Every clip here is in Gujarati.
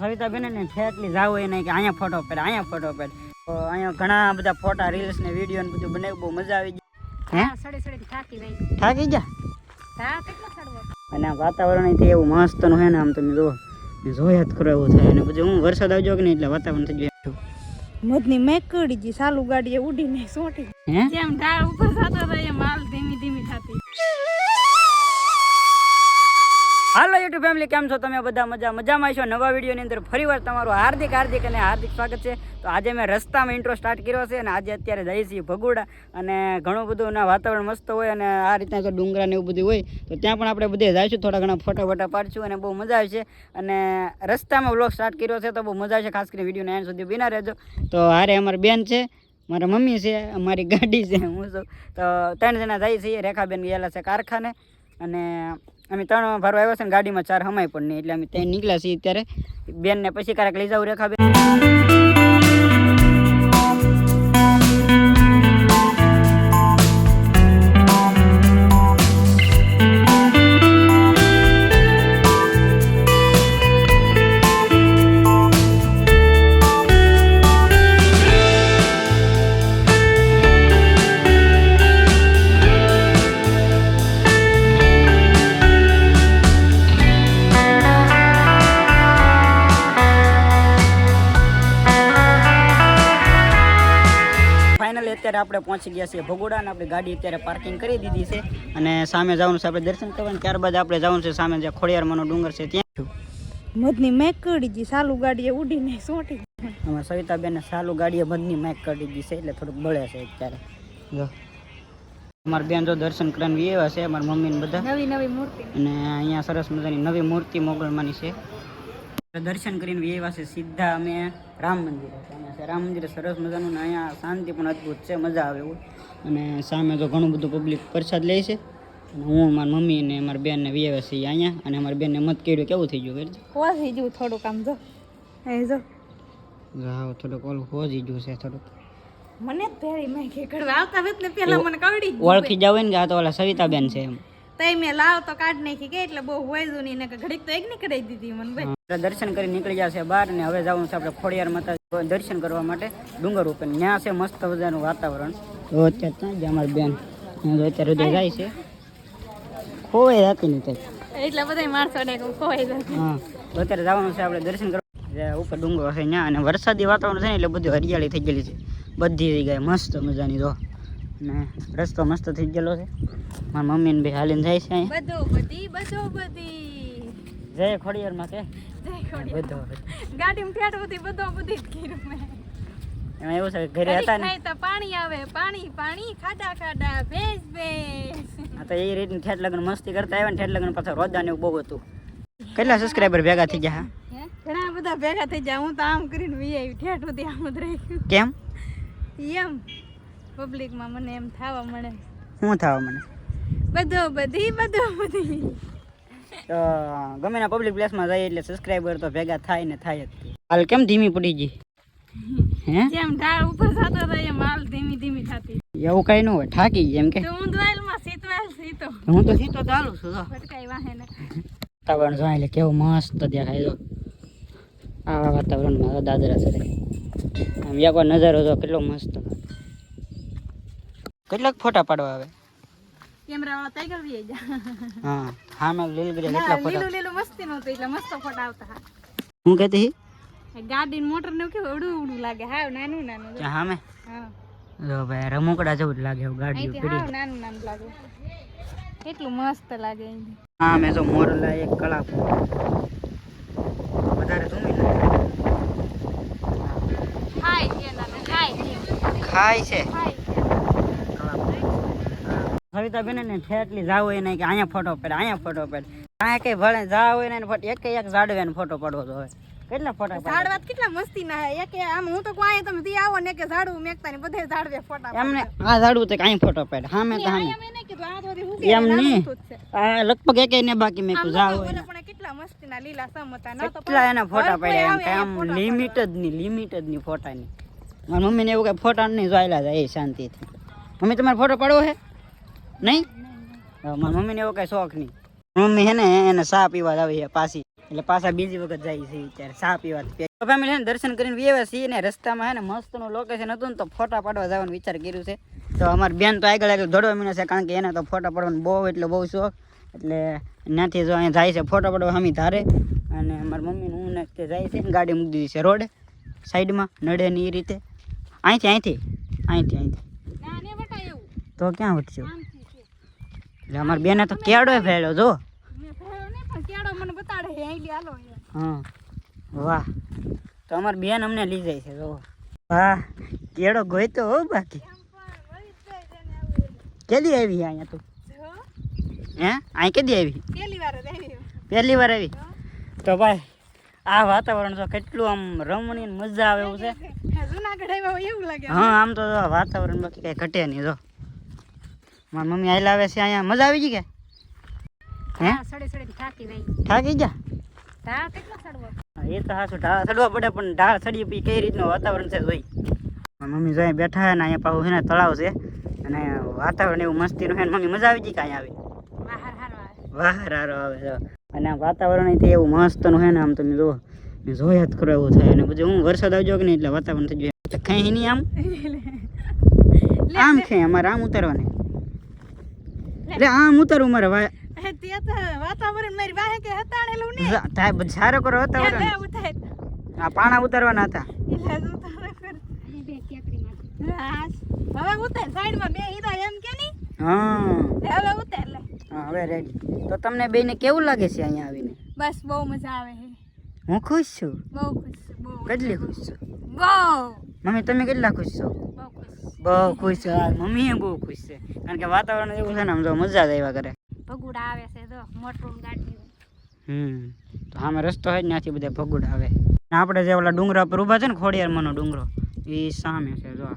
સવિતા બેન ને ઠેકલી જાવ એ નહીં કે અહીંયા ફોટો પડે અહીંયા ફોટો પડે. તો અહીંયા ઘણા બધા ફોટા રીલ્સ ને વીડિયો ને બધું બનાવ્યું બહુ મજા આવી ગઈ. હે? સડી સડે થાકી ગઈ. થાકી જા હા કેટલો સડવો? અને આ વાતાવરણથી એવું મસ્તનું હે ને આમ તમે જુઓ ને જોયા જ કરો એવું થાય. અને પછી હું વરસાદ આવજો કે નહીં એટલે વાતાવરણ થઈ ગયું. મધની મેકડી જી સાલું ગાડીએ ઉડીને સોટી. હે? જેમ ઢાળ ઉપર થતો યુટ્યુબ ફેમિલી કેમ છો તમે બધા? મજા મજામાં છો? નવા વિડીયોની અંદર ફરીવાર તમારું હાર્દિક હાર્દિક અને હાર્દિક સ્વાગત છે. તો આજે મેં રસ્તામાં ઇન્ટ્રો સ્ટાર્ટ કર્યો છે અને આજે અત્યારે જઈએ છીએ ભગોડા અને ઘણું બધું ના વાતાવરણ મસ્ત હોય અને આ રીતના જો ડુંગરા ને એવું બધું હોય, તો ત્યાં પણ આપણે બધે જઈશું, થોડા ઘણા ફોટા ફોટા પાડશું અને બહુ મજા આવશે. અને રસ્તામાં વ્લોગ સ્ટાર્ટ કર્યો છે તો બહુ મજા આવશે, ખાસ કરીને વિડીયોને એન્ડ સુધી બિના રહેજો. તો હારે અમારી બેન છે, મારા મમ્મી છે, અમારી ગાડી છે, હું છું. તો ત્રણ જણા જાય છીએ, રેખાબેન ગયેલા છે કારખાને. અને અમે ત્રણ ભરવા આવ્યા છે ને ગાડીમાં ચાર હમાય પણ નહીં, એટલે અમે ત્યાં નીકળ્યા છીએ અત્યારે. બેનને પછી ક્યારેક લઈ જાઉં રેખાબેન ફાઇનલી અત્યારે આપણે પહોંચી ગયા છીએ ભગોડા અને આપણી ગાડી અત્યારે પાર્કિંગ કરી દીધી છે. અને સામે જવાનું છે આપણે દર્શન કરવા ત્યારબાદ આપણે જવાનું છે સામે જે ખોડિયારમાંનો ડુંગર છે ત્યાં. મધની મેક કરી દી સાલું ગાડીએ ઉડીને સોટી અમારા સવિતાબેન સાલું ગાડીએ મધની મેક કરી દીધી છે એટલે થોડુંક બળે છે અત્યારે. જો. અમારા બેન જો દર્શન કરવાની એવા છે અમારા મમ્મી ને બધા. નવી નવી મૂર્તિ. અને અહીંયા સરસ મજાની નવી મૂર્તિ મોગલમાંની છે. દર્શન કરીને એવા છે સીધા અમે રામ મંદિરે છે છે રામ મંદિર સરસ મજાનું ને અહીંયા શાંતિ પણ અદ્ભુત છે મજા આવે એવું. અને સામે તો ઘણું બધું પબ્લિક પ્રસાદ લે છે. અને હું મારી મમ્મી ને મારી બેન ને વિયેવા છીએ અહીંયા. અને અમારી બેનને મત કર્યું કેવું થઈ ગયું કરજો ખોવાઈ ગયું થોડુંક આમ જો. એ જો. હા થોડુંક ઓલું હોજી ગયું છે થોડુંક. મને જ મેં કે કડવા આવતા વેત ને પેલા મને કવડી ઓળખી જાવ ને કે આ તો ઓલા સવિતાબેન છે એમ. તઈ મેં લાવ તો કાઢ નાખી ગઈ એટલે બહુ હોય નહીં ને ઘડીક તો એક નીકળી દીધી મને ભાઈ. દર્શન કરી નીકળી જશે બહાર ને હવે જવાનું છે આપણે ખોડિયાર માતા દર્શન કરવા માટે ડુંગર ઉપર. ત્યાં છે મસ્ત મજાનું વાતાવરણ. તો અત્યારે ત્યાં જ અમારી બેન. ત્યાં તો અત્યારે સુધી જાય છે. ખોવાઈ જતી નથી એટલે બધા માણસો ને ખોવાઈ હા અત્યારે જવાનું છે આપણે દર્શન કરવા. ઉપર ડુંગર છે ત્યાં અને વરસાદી વાતાવરણ છે ને એટલે બધું હરિયાળી થઈ ગયેલી છે. બધી જગ્યાએ મસ્ત મજાની જો. ને રસ્તો મસ્ત થઈ ગયેલો છે. મારા મમ્મી ને બે હાલીને જાય છે બધો બધી બધો બધી. જય ખોડિયારમાં કે? જય ખોડિયાર. બધો. ગાડીમાં ફેટ બધી બધો બધી કર્યું મેં. એમાં એવું છે કે ઘરે હતા ને? તો પાણી આવે પાણી પાણી ખાડા ખાડા ભેજ ભેજ આ તો એ રીતની ઠેઠ લગ્ન મસ્તી કરતા આવ્યા ને ઠેઠ લગ્ન પાછા રોજા ને એવું બહુ હતું. કેટલા સબસ્ક્રાઈબર ભેગા થઈ ગયા હે? ઘણા બધા ભેગા થઈ ગયા હું તો આમ કરીને વી આવી ઠેઠ બધી આમ જ રહી કેમ? એમ. પબ્લિકમાં મને એમ થવા મળે. શું થવા મને બધો બધી બધો બધી. તો ગમે ના પબ્લિક પ્લેસમાં જાય એટલે સબસ્ક્રાઈબર તો ભેગા થાય ને થાય જ. હાલ કેમ ધીમી પડી ગઈ? હે? જેમ ઢાળ ઉપર થતો હતો એમ હાલ ધીમી ધીમી થતી. એવું કઈ ન હોય થાકી ગઈ એમ કે. તો હું દ્વાયલમાં સીતવાલ સીતો. હું તો સીતો ચાલુ છું જો. ભટકાઈ વાહે ને વાતાવરણ જોઈ એટલે કેવું મસ્ત દેખાય જો. આવા વાતાવરણમાં દાદરા ચડે આમ એક નજારો જો કેટલો મસ્ત. કેટલાક ફોટા પાડવા આવે? કેમેરા વાળા ટાઈગર વી જા હા હા મેં લીલગીરી કેટલા ફોટા લીલું લીલું મસ્તી નહોતું એટલે મસ્ત ફોટા આવતા હા હું? કહેતી ગાડી મોટર ને કેવું ઉડું ઉડું લાગે. હા નાનું નાનું હા મે હા. જો ભાઈ રમકડા જેવું લાગે એવું અહીંથી પીડી. નાનું નાનું લાગે. કેટલું મસ્ત લાગે. હા મે જો મોરલા એક કળા વધારે ધૂમી લાગે ખાય છે ખાય છે. ખાય છે ખાય છે સવિતા બેન ને ઠેટલી જાવ હોય નહીં કે અહીંયા ફોટો પડે અહીંયા ફોટો પડે. અહીંયા કઈ ભણે જાવ હોય ને ફોટો એક એક ઝાડવે ને ફોટો પડવો તો હોય કેટલા ફોટા ઝાડવા કેટલા મસ્તી ના હે. એક આમ હું તો કોઈ તમે તી આવો ને કે ઝાડવું મેકતા ને બધે ઝાડવે ફોટા એમને આ ઝાડવું તો કઈ ફોટો પડે. હા મેં તો. હા એમ એને નહીં આ લગભગ એક ને બાકી મેં કીધું જાવ હોય. પણ કેટલા મસ્તી ના લીલા સમ હતા. ના તો કેટલા એના ફોટા પડ્યા એમ કે આમ લિમિટ જ નહીં લિમિટ જ નહીં ફોટાની મારી મમ્મીને એવું કઈ ફોટા નહીં જોયેલા જાય એ શાંતિથી. મમ્મી તમારે ફોટો પાડવો હે? નહીં? મારા મારી મમ્મીને એવો કઈ શોખ નહીં. મમ્મી હે ને એને ચા પીવા આવી છે પાછી. એટલે પાછા બીજી વખત જાય છે અત્યારે ચા પીવા. ફેમિલી છે ને દર્શન કરીને વ્યવા છીએ ને રસ્તામાં હે ને મસ્તનું લોકેશન હતું ને તો ફોટા પાડવા જવાનો વિચાર કર્યું છે. તો અમારી બેન તો આગળ આગળ દોડવા મીને છે કારણ કે એને તો ફોટા પાડવાનો બહુ એટલે બહુ શોખ. એટલે ત્યાંથી જો અહીંયા જાય છે ફોટા પાડવા સામી ધારે. અને અમારી મમ્મીને હું ને તે જાય છે ગાડી મૂકી દીધી છે રોડ સાઈડમાં નડે ને એ રીતે. અહીંથી અહીંથી અહીંથી અહીંથી. ના ને બટા એવું. તો ક્યાં છે એટલે અમારી બેને તો કેડો ફેળ્યો જો. હા. વાહ. તો અમારી બેન અમને લઈ જાય છે જો. વાહ. કેડો ગોયતો હો બાકી. કેદી આવી અહીંયા તું? હે? અહીં કેદી આવી? પહેલી વાર આવી પહેલી વાર આવી? તો ભાઈ આ વાતાવરણ તો કેટલું આમ રમણીને મજા આવે એવું છે. જુનાગઢ એવું લાગે હા આમ તો વાતાવરણ બાકી કઈ ઘટે નહીં જો. મારી મમ્મી આયલા આવે છે અહીંયા. મજા આવી ગઈ કે? હે હા? સડે સડે થાકી ગયા? એ તો હાસું ઢાળ ચડવા પડે પણ ઢાળ ચડી પછી કઈ રીતનું વાતાવરણ છે જોઈ? મમ્મી જોઈએ બેઠા છે ને અહીંયા પાછું છે ને તળાવ છે. અને વાતાવરણ એવું મસ્તીનું છે ને મમ્મી મજા આવી ગઈ કે અહીંયા આવી? વાહ હારો આવે. અને વાતાવરણ એવું મસ્તનું છે ને આમ તમે જુઓ જોયા જ કરો એવું થાય. અને પછી હું વરસાદ આવજો કે નહીં એટલે વાતાવરણ થઈ જાય કઈ નહીં આમ? આમ છે અમારે આમ ઉતારવાની. એટલે આમ ઉતર ઉમર વાય તે તો વાતાવરણ મારી વાહે કે હતાણેલું ને થાય સારો કરો વાતાવરણ. આ પાણા ઉતારવાના હતા. હવે ઉતાર સાઈડમાં બે હીરા એમ કે નહીં? હા. હવે ઉતાર લે. હા હવે રેડી તો તમને બેને કેવું લાગે છે અહીંયા આવીને? બસ બહુ મજા આવે છે હું ખુશ છું. બહુ ખુશ છું, બહુ કેટલી ખુશ છું? બહુ. મમ્મી તમે કેટલા ખુશ છો? બહુ બહુ ખુશ છે મમ્મી બહુ ખુશ છે. કારણ કે વાતાવરણ એવું છે ને આમ જો મજા જ આવ્યા કરે. ભગુડા આવે છે જો મોટું ગાડી હમ. તો આમે રસ્તો હોય ત્યાંથી બધા ભગુડા આવે. ને આપણે જે ઓલા ડુંગરા પર ઊભા છે ને ખોડિયાર મનો ડુંગરો એ સામે છે જો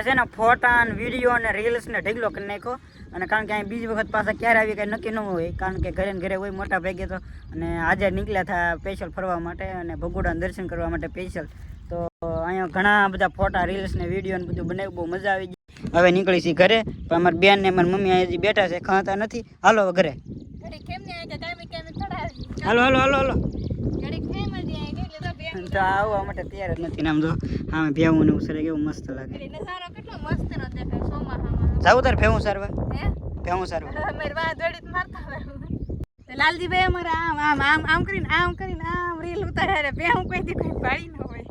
છે ને ફોટા ને વીડિયો ને રીલ્સ ને ઢગલો કરી નાખ્યો. અને કારણ કે અહીં બીજી વખત પાછા ક્યારે આવી કંઈ નક્કી ન હોય કારણ કે ઘરે ને ઘરે હોય મોટા ભેગે તો. અને આજે નીકળ્યા હતા સ્પેશિયલ ફરવા માટે અને ભગુડાના દર્શન કરવા માટે સ્પેશિયલ તો અહીંયા ઘણા બધા ફોટા રીલ્સ ને વીડિયો ને બધું બનાવ્યું બહુ મજા આવી ગઈ. હવે નીકળી છીએ ઘરે પણ અમારી બેન ને મારી મમ્મી અહીંયા બેઠા છે ખાતા નથી. હાલો હવે ઘરે. હાલો હાલો હાલો હાલો. તો આવવા માટે તૈયાર જ નથી આમ જો. આમે ભેવું ને ઉસરે કેવું મસ્ત લાગે. જાવું તાર ભેવું સારવા? હે? ભેવું સારવા. લાલજીભાઈ અમારે આમ આમ આમ આમ કરીને આમ કરીને આમ રીલ ઉતારે હું કોઈ દી કોઈ પાડી ન હોય.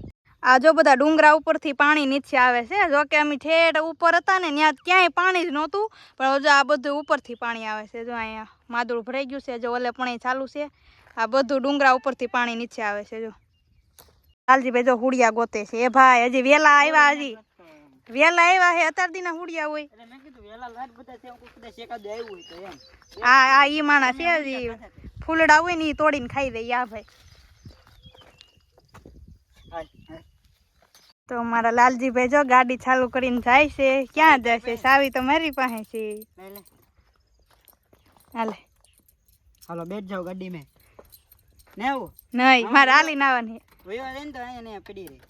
આ જો બધા ડુંગરા ઉપરથી પાણી નીચે આવે છે જો કે અમે ઠેઠ ઉપર હતા ને ત્યાં ક્યાંય પાણી જ નહોતું પણ હજુ આ બધું ઉપરથી પાણી આવે છે જો અહીંયા માદળું ભરાઈ ગયું છે જો ઓલે પણ ચાલુ છે આ બધું ડુંગરા ઉપરથી પાણી નીચે આવે છે જો. લાલજીભાઈ જો હુડિયા ગોતે છે એ ભાઈ હજી વેલા આવ્યા હજી. વેલા આવ્યા હે અત્યાર દીના હુડિયા હોય. હા આ આ ઈ માણસ છે હજી. ફૂલડા હોય ને એ તોડીને ખાઈ દે યા ભાઈ હાલ, હાલ. તો મારા લાલજીભાઈ જો ગાડી ચાલુ કરીને જાય છે ક્યાં છે સાવી તો મારી પાસે છે. હાલે. હાલો. બેઠ જાઓ ગાડી મેં. ને આવું નહીં મારે હાલીને આવવાની. વહીવા તો અહીંયા પડી રહી.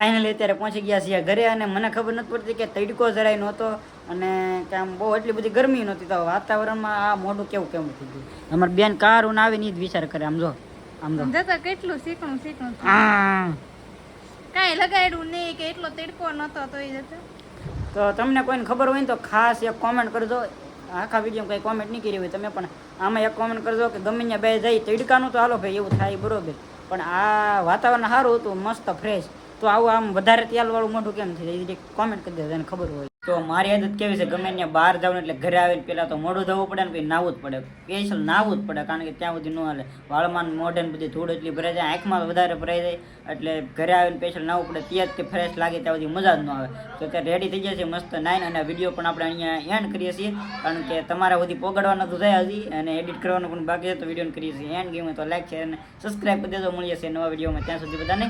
ફાઇનલી અત્યારે પહોંચી ગયા છીએ ઘરે અને મને ખબર નથી પડતી કે તડકો જરાય નહોતો. અને કે આમ બહુ એટલી બધી ગરમી નહોતી તો વાતાવરણમાં આ મોઢું કેવું કેવું થઈ ગયું? અમારી બેન કાર ઉને આવીને નહીં જ વિચાર કરે આમ જો આમ જો. જતા કેટલું શીખણું શીખણું આ. કાંઈ લગાડ્યું નહીં કે એટલો તડકો નહોતો તો એ જતો તો તમને કોઈને ખબર હોય ને તો ખાસ એક કોમેન્ટ કરજો. આખા વીડિયો કંઈ કોમેન્ટ નહીં કરી હોય તમે પણ આમાં એક કોમેન્ટ કરજો કે ગમે ત્યાં બે જાય તડકાનું તો હાલો ભાઈ એવું થાય બરોબર. પણ આ વાતાવરણ સારું હતું મસ્ત ફ્રેશ તો આવું આમ વધારે તેલવાળું મોઢું કેમ થાય એ કોમેન્ટ કરી દેજો એને ખબર હોય. તો મારી આદત કેવી છે? ગમે ત્યાં બહાર જવું એટલે ઘરે આવીને પહેલાં તો મોઢું ધોવું પડે ને પછી નાવું જ પડે. સ્પેશિયલ નાવું જ પડે, કારણ કે ત્યાં સુધી ન હાલે. વાળમાં મોઢે ને બધી ધૂળ એટલી ભરાઈ જાય, આંખમાં વધારે ભરાઈ જાય, એટલે ઘરે આવીને સ્પેશિયલ નાવું પડે, ત્યાં જ તે ફ્રેશ લાગે, ત્યાં સુધી મજા જ ન આવે. તો અત્યારે રેડી થઈ છે મસ્ત નાઈન અને વીડિયો પણ આપણે અહીંયા એન્ડ કરીએ છીએ, કારણ કે તમારા સુધી પોગાડવાનું તો થાય હજી, અને એડિટ કરવાનું પણ બાકી છે, તો વીડિયો કરીએ છીએ. એન્ડ ગેમ તો લાઈક શેર અને સબસ્ક્રાઈબ કરી દેજો. મળીએ છીએ નવા વિડીયોમાં ત્યાં સુધી બધાને